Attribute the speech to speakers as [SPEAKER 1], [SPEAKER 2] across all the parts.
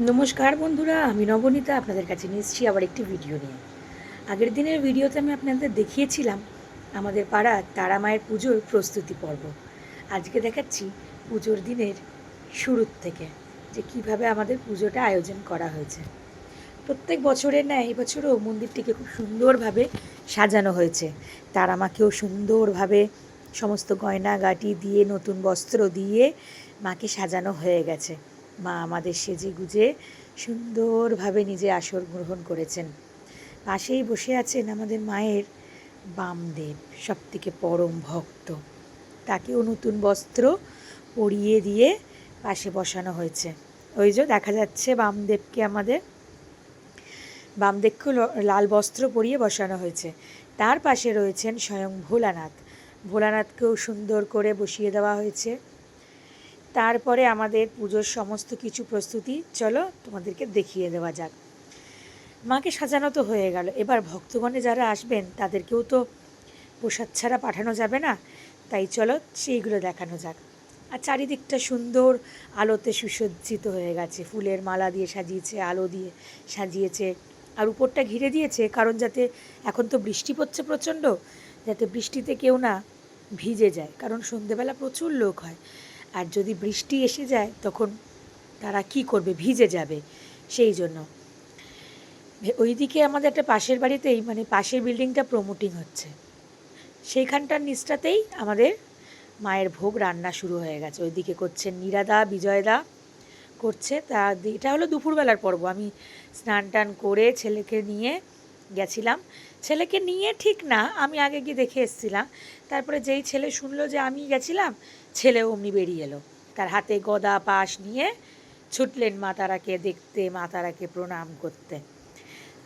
[SPEAKER 1] নমস্কার বন্ধুরা, আমি নবনীতা আপনাদের কাছে নিয়ে এসেছি আবার একটি ভিডিও নিয়ে। আগের দিনের ভিডিওতে আমি আপনাদের দেখিয়েছিলাম আমাদের পাড়ার তারা মায়ের পুজোর প্রস্তুতি পর্ব। আজকে দেখাচ্ছি পুজোর দিনের শুরুর থেকে, যে কীভাবে আমাদের পুজোটা আয়োজন করা হয়েছে। প্রত্যেক বছরের ন্যায় এবছরও মন্দিরটিকে খুব সুন্দরভাবে সাজানো হয়েছে। তারা মাকেও সুন্দরভাবে সমস্ত গয়না গয়নাগাটি দিয়ে, নতুন বস্ত্র দিয়ে মাকে সাজানো হয়ে গেছে। মা আমাদের সেজে গুজে সুন্দরভাবে নিজে আসর গ্রহণ করেছেন। পাশেই বসে আছেন আমাদের মায়ের বামদেব সব থেকে পরম ভক্ত। তাকেও নতুন বস্ত্র পরিয়ে দিয়ে পাশে বসানো হয়েছে। ওই যে দেখা যাচ্ছে বামদেবকে আমাদের। বামদেবকে লাল বস্ত্র পরিয়ে বসানো হয়েছে। তার পাশে রয়েছেন স্বয়ং ভোলানাথ। ভোলানাথকেও সুন্দর করে বসিয়ে দেওয়া হয়েছে। তারপরে আমাদের পুজোর সমস্ত কিছু প্রস্তুতি, চলো তোমাদেরকে দেখিয়ে দেওয়া যাক। মাকে সাজানো তো হয়ে গেল। এবার ভক্তগণে যারা আসবেন, তাদেরকেও তো প্রসাদ ছাড়া পাঠানো যাবে না। তাই চলো সেইগুলো দেখানো যাক। আর চারিদিকটা সুন্দর, আলোতে সুসজ্জিত হয়ে গেছে। ফুলের মালা দিয়ে সাজিয়েছে, আলো দিয়ে সাজিয়েছে। আর উপরটা ঘিরে দিয়েছে, কারণ যাতে এখন তো বৃষ্টি পড়ছে প্রচণ্ড, যাতে বৃষ্টিতে কেউ না ভিজে যায়। কারণ সন্ধেবেলা প্রচুর লোক হয়। আর যদি বৃষ্টি এসে যায়, তখন তারা কি করবে? ভিজে যাবে। সেই জন্য। ওইদিকে আমাদের একটা পাশের বাড়িতেই মানে পাশের বিল্ডিংটা প্রমোটিং হচ্ছে। সেইখানটার নিচটাতেই আমাদের মায়ের ভোগ রান্না শুরু হয়ে গেছে। ওইদিকে করছেন নীরাদা, বিজয়দা করছে। তা, এটা হলো দুপুরবেলার পর্ব। আমি স্নান টান করে ছেলেকে নিয়ে গেছিলাম। ছেলেকে নিয়ে ঠিক না, আমি আগে গিয়ে দেখে এসেছিলাম। তারপরে যেই ছেলে শুনলো যে আমি গেছিলাম, ছেলে অমনি বেরিয়ে এলো। তার হাতে গদা পাশ নিয়ে ছুটলেন মা তারাকে দেখতে মা তারাকে প্রণাম করতে।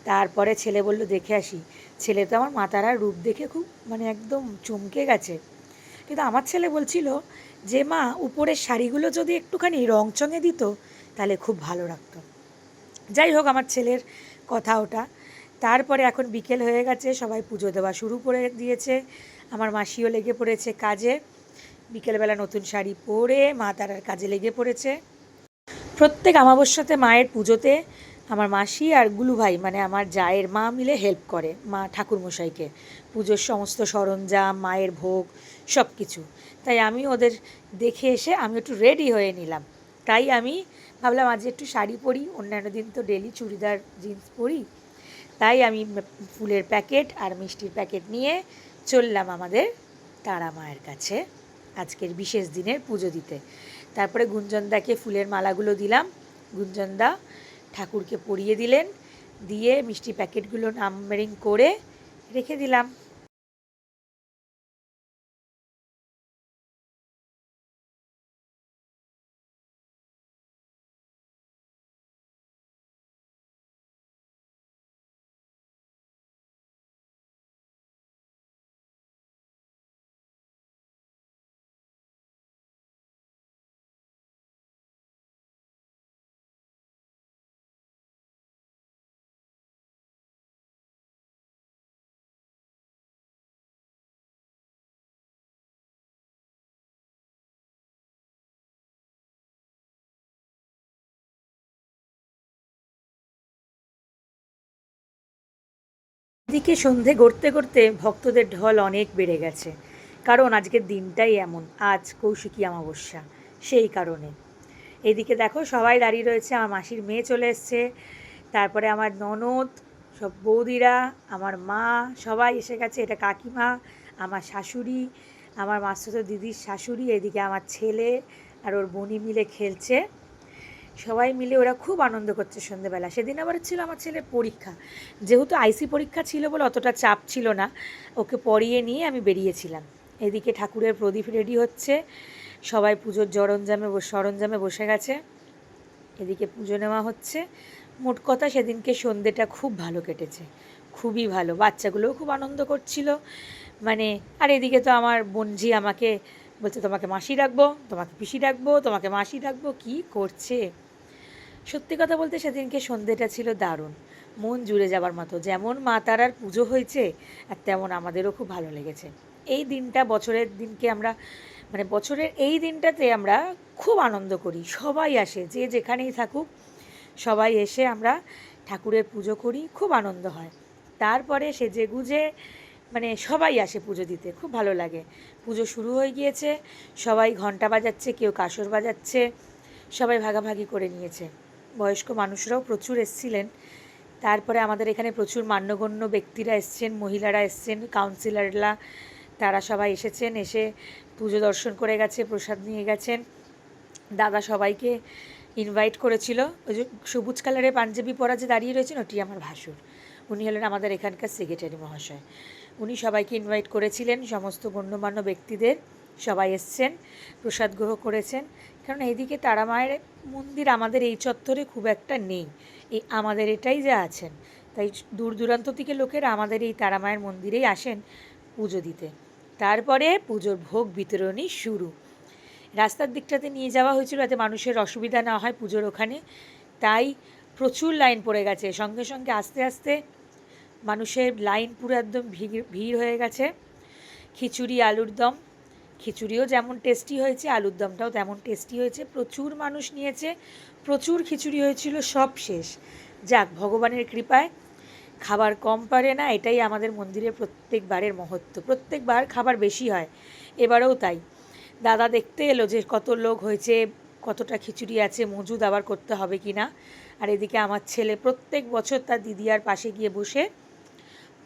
[SPEAKER 1] তারপরে ছেলে বলল, দেখে আসি। ছেলে তো আমার মাতারার রূপ দেখে খুব মানে একদম চমকে গেছে। কিন্তু আমার ছেলে বলছিল যে, মা, উপরের শাড়িগুলো যদি একটুখানি রংচঙে দিত, তাহলে খুব ভালো লাগতো। যাই হোক, আমার ছেলের কথা ওটা। তারপরে এখন বিকেল হয়ে গেছে, সবাই পুজো দেওয়া শুরু করে দিয়েছে। আমার মাসিও লেগে পড়েছে কাজে। বিকেলবেলা নতুন শাড়ি পরে মা তারার কাজে লেগে পড়েছে। প্রত্যেক আমাবস্যাতে মায়ের পুজোতে আমার মাসি আর গুলু ভাই মানে আমার জায়ের মা মিলে হেল্প করে, মা ঠাকুরমশাইকে। পুজোর সমস্ত সরঞ্জাম, মায়ের ভোগ সব কিছু তাই আমি ওদের দেখে এসে আমি একটু রেডি হয়ে নিলাম। তাই আমি ভাবলাম আজ একটু শাড়ি পরি, অন্যান্য দিন তো ডেলি চুড়িদার জিন্স পরি। তাই আমি ফুলের প্যাকেট আর মিষ্টির প্যাকেট নিয়ে চললাম আমাদের তারা মায়ের কাছে আজকের বিশেষ দিনের পুজো দিতে। তারপরে গুঞ্জনদাকে ফুলের মালাগুলো দিলাম। গুঞ্জনদা ঠাকুরকে পরিয়ে দিলেন। দিয়ে মিষ্টি প্যাকেটগুলো নাম্বারিং করে রেখে দিলাম। এদিকে সন্ধে গড়তে গড়তে ভক্তদের ঢল অনেক বেড়ে গেছে। কারণ আজকের দিনটাই এমন, আজ কৌশিকী অমাবস্যা, সেই কারণে। এদিকে দেখো, সবাই দাঁড়িয়ে রয়েছে, আমার মাসির মেয়ে চলে এসছে, তারপরে আমার ননদ, সব বৌদিরা, আমার মা, সবাই এসে গেছে, এটা কাকিমা, আমার শাশুড়ি, আমার মাস্তুতো দিদির শাশুড়ি, এদিকে আমার ছেলে আর ওর বনি মিলে খেলছে। সবাই মিলে ওরা খুব আনন্দ করছে সন্ধেবেলা। সেদিন আবার ছিল আমার ছেলের পরীক্ষা। যেহেতু আইসি পরীক্ষা ছিল বলে অতটা চাপ ছিল না, ওকে পড়িয়ে নিয়ে আমি বেরিয়েছিলাম। এদিকে ঠাকুরের প্রদীপ রেডি হচ্ছে, সবাই পুজোর সরঞ্জামে বস- সরঞ্জামে বসে গেছে। এদিকে পুজো নেওয়া হচ্ছে। মোট কথা সেদিনকে সন্ধেটা খুব ভালো কেটেছে, খুবই ভালো। বাচ্চাগুলোও খুব আনন্দ করছিল। মানে আর এদিকে তো আমার বোনঝি আমাকে বলছে, তোমাকে মাসি ডাকবো, তোমাকে পিসি ডাকবো, তোমাকে মাসি ডাকবো, কি করছে? সত্যি কথা বলতে সেদিনকে সন্ধেটা ছিল দারুণ। মন জুড়ে যাবার মতো, যেমন মা তারার পুজো হয়েছে, আর তেমন আমাদেরও খুব ভালো লেগেছে। এই দিনটা, বছরের দিনকে আমরা মানে বছরের এই দিনটাতে আমরা খুব আনন্দ করি, সবাই আসে, যে যেখানেই থাকুক, সবাই এসে আমরা ঠাকুরের পুজো করি, খুব আনন্দ হয়। তারপরে সেজে গুজে মানে সবাই আসে পুজো দিতে, খুব ভালো লাগে। পুজো শুরু হয়ে গিয়েছে, সবাই ঘণ্টা বাজাচ্ছে, কেউ কাসর বাজাচ্ছে, সবাই ভাগাভাগি করে নিয়েছে। বয়স্ক মানুষরাও প্রচুর এসছিলেন। তারপরে আমাদের এখানে প্রচুর মান্যগণ্য ব্যক্তিরা এসছেন, মহিলারা এসছেন কাউন্সিলররা তারা সবাই এসেছেন, এসে পুজো দর্শন করে গেছে, প্রসাদ নিয়ে গেছেন। দাদা সবাইকে ইনভাইট করেছিল। ওই যে সবুজ কালারের পাঞ্জাবি পরা যে দাঁড়িয়ে রয়েছেন, ওটি আমার ভাসুর। উনি হলেন আমাদের এখানকার সেক্রেটারি মহাশয়। উনি সবাইকে ইনভাইট করেছিলেন, সমস্ত গণ্যমান্য ব্যক্তিদের। সবাই এসছেন, প্রসাদ গ্রহ করেছেন। কারণ এইদিকে তারা মায়ের মন্দির আমাদের এই চত্বরে খুব একটা নেই। এই আমাদের এটাই যা আছেন। তাই দূর দূরান্ত থেকে লোকেরা আমাদের এই তারা মায়ের মন্দিরেই আসেন পুজো দিতে। তারপরে পুজোর ভোগ বিতরণী শুরু। রাস্তার দিকটাতে নিয়ে যাওয়া হয়েছিল যাতে মানুষের অসুবিধা না হয় পুজোর ওখানে। তাই প্রচুর লাইন পড়ে গেছে। সঙ্গে সঙ্গে আস্তে আস্তে মানুষের লাইন পুরো একদম ভিড় ভিড় হয়ে গেছে। খিচুড়ি, আলুর দম খিচুড়িও যেমন টেস্টি হয়েছে, আলুর দমটাও তেমন টেস্টি হয়েছে, প্রচুর মানুষ নিয়েছে, প্রচুর খিচুড়ি হয়েছিল, সব শেষ। যাক, ভগবানের কৃপায় খাবার কম পারে না, এটাই আমাদের মন্দিরের প্রত্যেকবারের মহত্ব। প্রত্যেকবার খাবার বেশি হয়, এবারেও তাই। দাদা দেখতে এলো যে কত লোক হয়েছে, কতটা খিচুড়ি আছে, মজুদ আবার করতে হবে কি না আর এদিকে আমার ছেলে প্রত্যেক বছর তার দিদি আর পাশে গিয়ে বসে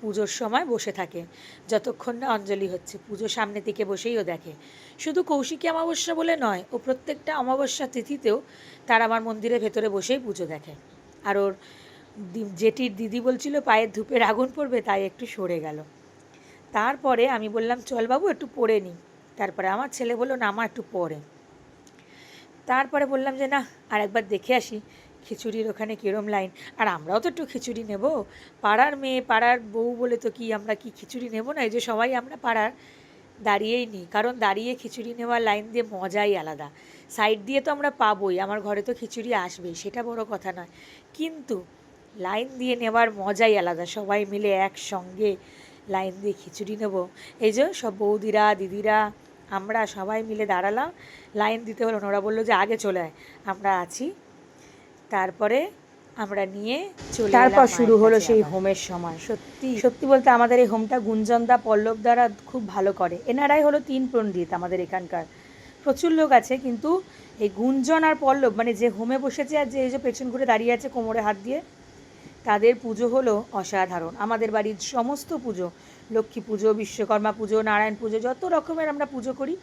[SPEAKER 1] পুজোর সময় বসে থাকে। যতক্ষণ না অঞ্জলি হচ্ছে, পুজো সামনে থেকে বসেই ও দেখে। শুধু কৌশিকী অমাবস্যা বলে নয়, ও প্রত্যেকটা অমাবস্যা তিথিতেও তার আমার মন্দিরের ভেতরে বসেই পুজো দেখে। আর ওর জেঠির দিদি বলছিল, পায়ের ধূপের আগুন পড়বে, তাই একটু সরে গেল। তারপরে আমি বললাম, চল বাবু, একটু পড়ে নিই তারপরে আমার ছেলে বলল, না আমার একটু পরে। তারপরে বললাম যে, না আর একবার দেখে আসি। খিচুড়ির ওখানে কিরম লাইন আর আমরাও তো একটু খিচুড়ি নেব। পাড়ার মেয়ে, পাড়ার বউ বলে তো কি আমরা কি খিচুড়ি নেব না? এই যে সবাই আমরা পাড়ার, দাঁড়িয়েই নিই। কারণ দাঁড়িয়ে খিচুড়ি নেওয়ার লাইন দিয়ে মজাই আলাদা। সাইড দিয়ে তো আমরা পাবোই, আমার ঘরে তো খিচুড়ি আসবেই, সেটা বড় কথা নয়। কিন্তু লাইন দিয়ে নেওয়ার মজাই আলাদা, সবাই মিলে একসঙ্গে লাইন দিয়ে খিচুড়ি নেব। এই যে সব বৌদিরা, দিদিরা, আমরা সবাই মিলে দাঁড়ালাম লাইন দিতে হলো। ওরা বলল যে আগে চলে আয়, আমরা আছি। তারপরে আমরা নিয়ে চলে
[SPEAKER 2] তারপর শুরু হলো সেই হোমের সময়।
[SPEAKER 1] সত্যি।
[SPEAKER 2] সত্যি বলতে আমাদের এই হোমটা গুঞ্জনদা পল্লব দ্বারা খুব ভালো করে। এনারাই হলো তিন পণ্ডিত আমাদের এখানকার। প্রচুর লোক আছে কিন্তু এই গুঞ্জন আর পল্লব মানে যে হোমে বসেছে আর যে এই যে পেছন ঘুরে দাঁড়িয়ে আছে কোমরে হাত দিয়ে তাদের পুজো হলো অসাধারণ। আমাদের বাড়ির সমস্ত পুজো লক্ষ্মী পুজো বিশ্বকর্মা পুজো নারায়ণ পুজো যত রকমের আমরা পুজো করি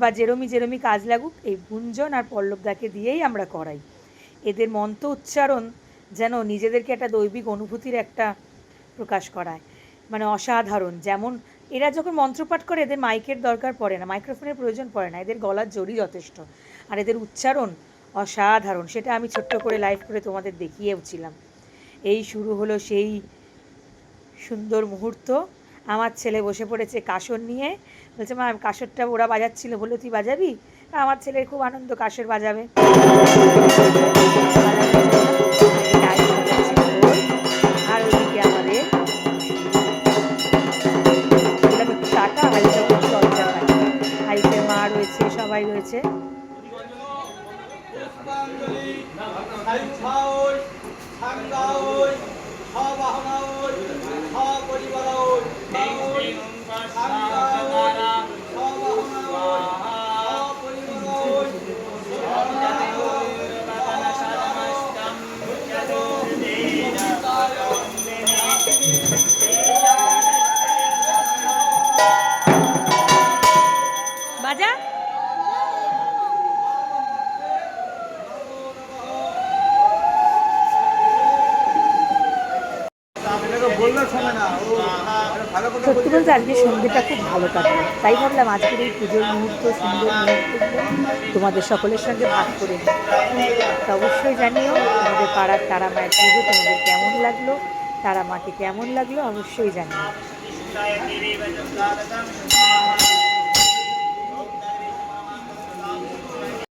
[SPEAKER 2] বা যেরমি যেরমি কাজ লাগুক এই গুঞ্জন আর পল্লবদাকে দিয়েই আমরা করাই। এদের মন্ত্র উচ্চারণ যেন নিজেদেরকে একটা দৈবিক অনুভূতির একটা প্রকাশ করায়। মানে অসাধারণ। যেমন এরা যখন মন্ত্রপাঠ করে, এদের মাইকের দরকার পড়ে না, মাইক্রোফোনের প্রয়োজন পড়ে না। এদের গলার জোরই যথেষ্ট। আর এদের উচ্চারণ অসাধারণ। সেটা আমি ছোট্ট করে লাইভ করে তোমাদের দেখিয়েওছিলাম এই শুরু হলো সেই সুন্দর মুহূর্ত। আমার ছেলে বসে পড়েছে কাসর নিয়ে। বলছে, মা, কাসরটা ওরা বাজাচ্ছিল। বলে তুই বাজাবি? আমার ছেলের খুব আনন্দ কাসর বাজাবে। সন্ধ্যেটা খুব ভালো কাটবে তাই ভাবলাম আজকের এই পুজোর মুহূর্ত, সুন্দর মুহূর্তগুলো তোমাদের সকলের সঙ্গে ভাগ করে তো অবশ্যই জানিও তোমাদের পাড়ার তারা মায়ের পুজো তোমাদের কেমন লাগল, তারা মাকে কেমন লাগল অবশ্যই জানিও।